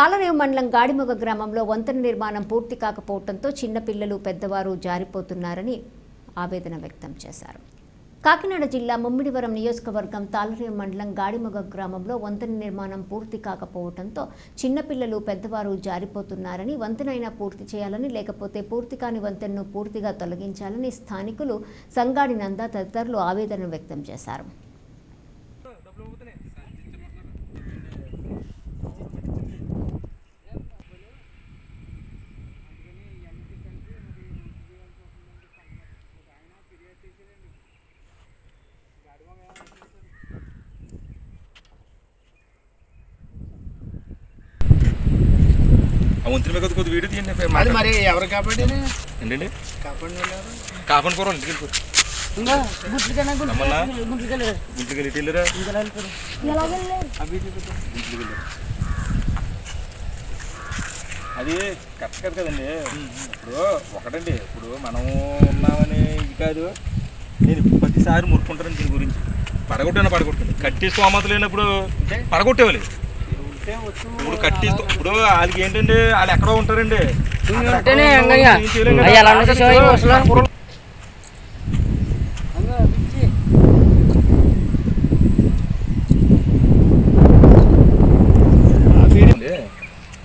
తాళరేవు మండలం గాడిముగ గ్రామంలో వంతెన నిర్మాణం పూర్తి కాకపోవడంతో చిన్నపిల్లలు పెద్దవారు జారిపోతున్నారని ఆవేదన వ్యక్తం చేశారు. కాకినాడ జిల్లా ముమ్మిడివరం నియోజకవర్గం తాళరేవు మండలం గాడిముగ గ్రామంలో వంతెన నిర్మాణం పూర్తి కాకపోవడంతో చిన్నపిల్లలు పెద్దవారు జారిపోతున్నారని వంతెనైనా పూర్తి చేయాలని లేకపోతే పూర్తి కాని వంతెనను పూర్తిగా తొలగించాలని స్థానికులు సంగాడి నంద తదితరులు ఆవేదన వ్యక్తం చేశారు. ఆ వంతుల మీద కొద్ది వీడియో తీయండి అది మరి ఎవరు కాబట్టి ఏంటండి? కాపాడి కూర ఇంటికి ఇటు వెళ్ళిరా. అది కరెక్ట్ కాదు కదండి. ఇప్పుడు ఒకటండి ఇప్పుడు మనం ఉన్నామని ఇది కాదు. నేను ప్రతిసారి మురుకుంటాను దీని గురించి. పడగొట్టాను పడగొట్టాను కట్టేసి స్తోమత లేనప్పుడు వచ్చు ఇప్పుడు కట్టేస్తూ ఇప్పుడు వాళ్ళకి ఏంటండి వాళ్ళు ఎక్కడో ఉంటారండి.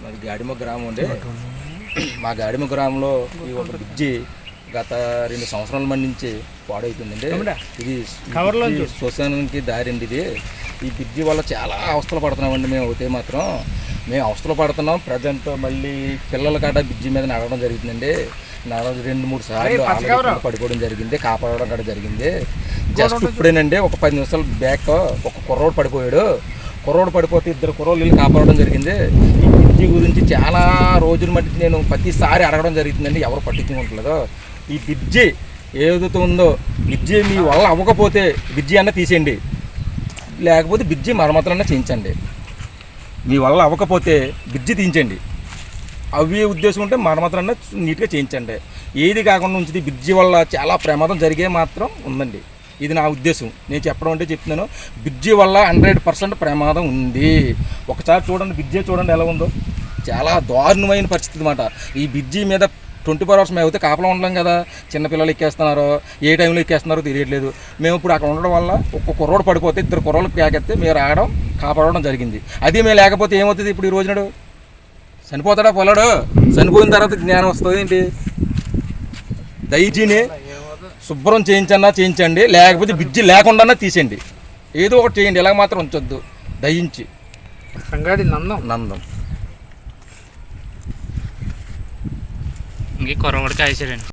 మాది గాడిమ గ్రామం అండి. మా గాడిమ గ్రామంలో ఈ ఒక బ్రిడ్జి గత రెండు సంవత్సరాల మంది నుంచి పాడైపోయిందండి ఇది శ్మశానానికి దారి అండి ఇది. ఈ బ్రిడ్జి వల్ల చాలా అవస్థలు పడుతున్నామండి మేము అయితే మాత్రం. మేము అవస్థలు పడుతున్నాం. ప్రజెంట్ మళ్ళీ పిల్లల కాడ బ్రిడ్జి మీద నడవడం జరుగుతుందండి నడవడం రెండు మూడు సార్లు పడిపోవడం జరిగింది కాపాడడం కూడా జరిగింది. జస్ట్ ఇప్పుడేనండి ఒక పది నిమిషాల బ్యాక్ ఒక కుర్రోడు పడిపోయాడు. కుర్రోడు పడిపోతే ఇద్దరు కుర్రోళ్ళు వెళ్ళి కాపాడడం జరిగింది. ఈ బ్రిడ్జి గురించి చాలా రోజుల మట్టి నేను ప్రతిసారి అడగడం జరుగుతుందండి ఎవరు పట్టించుకుంటలేదు ఈ బ్రిడ్జి ఏదైతే ఉందో బ్రిడ్జి మీ వల్ల అవ్వకపోతే బ్రిడ్జి అన్న తీసేయండి. లేకపోతే బ్రిడ్జి మరమ్మతులన్నా చేయించండి. మీ వల్ల అవ్వకపోతే బ్రిడ్జి తీయించండి. అవి ఉద్దేశం ఉంటే మరమ్మతులన్నా నీట్గా చేయించండి. ఏది కాకుండా ఉంచింది బ్రిడ్జి వల్ల చాలా ప్రమాదం జరిగే మాత్రం ఉందండి. ఇది నా ఉద్దేశం. నేను చెప్పడం అంటే చెప్తున్నాను. బ్రిడ్జి వల్ల హండ్రెడ్ పర్సెంట్ ప్రమాదం ఉంది. ఒకసారి చూడండి బ్రిడ్జే చూడండి ఎలా ఉందో. చాలా దారుణమైన పరిస్థితి అనమాట ఈ బ్రిడ్జి మీద ట్వంటీ ఫోర్ అవర్స్ మేము అయితే కాపలా ఉండలేం కదా. చిన్నపిల్లలు ఎక్కేస్తున్నారు ఏ టైంలో ఎక్కేస్తున్నారో తెలియట్లేదు. మేము ఇప్పుడు అక్కడ ఉండడం వల్ల ఒక్క కుర్రోడు పడిపోతే ఇద్దరు కుర్రోళ్ళు ప్యాకెత్తే మేము రావడం కాపాడడం జరిగింది. అది మేము లేకపోతే ఏమవుతుంది ఇప్పుడు ఈ రోజునాడు? చనిపోతాడా పొలాడు? చనిపోయిన తర్వాత జ్ఞానం వస్తుంది ఏంటి? దయచేని శుభ్రం చేయించన్నా చేయించండి లేకపోతే బ్రిడ్జి లేకుండా తీసేయండి. ఏదో ఒకటి చేయండి ఇలా మాత్రం ఉంచొద్దు. దయించి. సంగాడి నందం. నందం. ఇంకే కొరవడికి వేసాడండి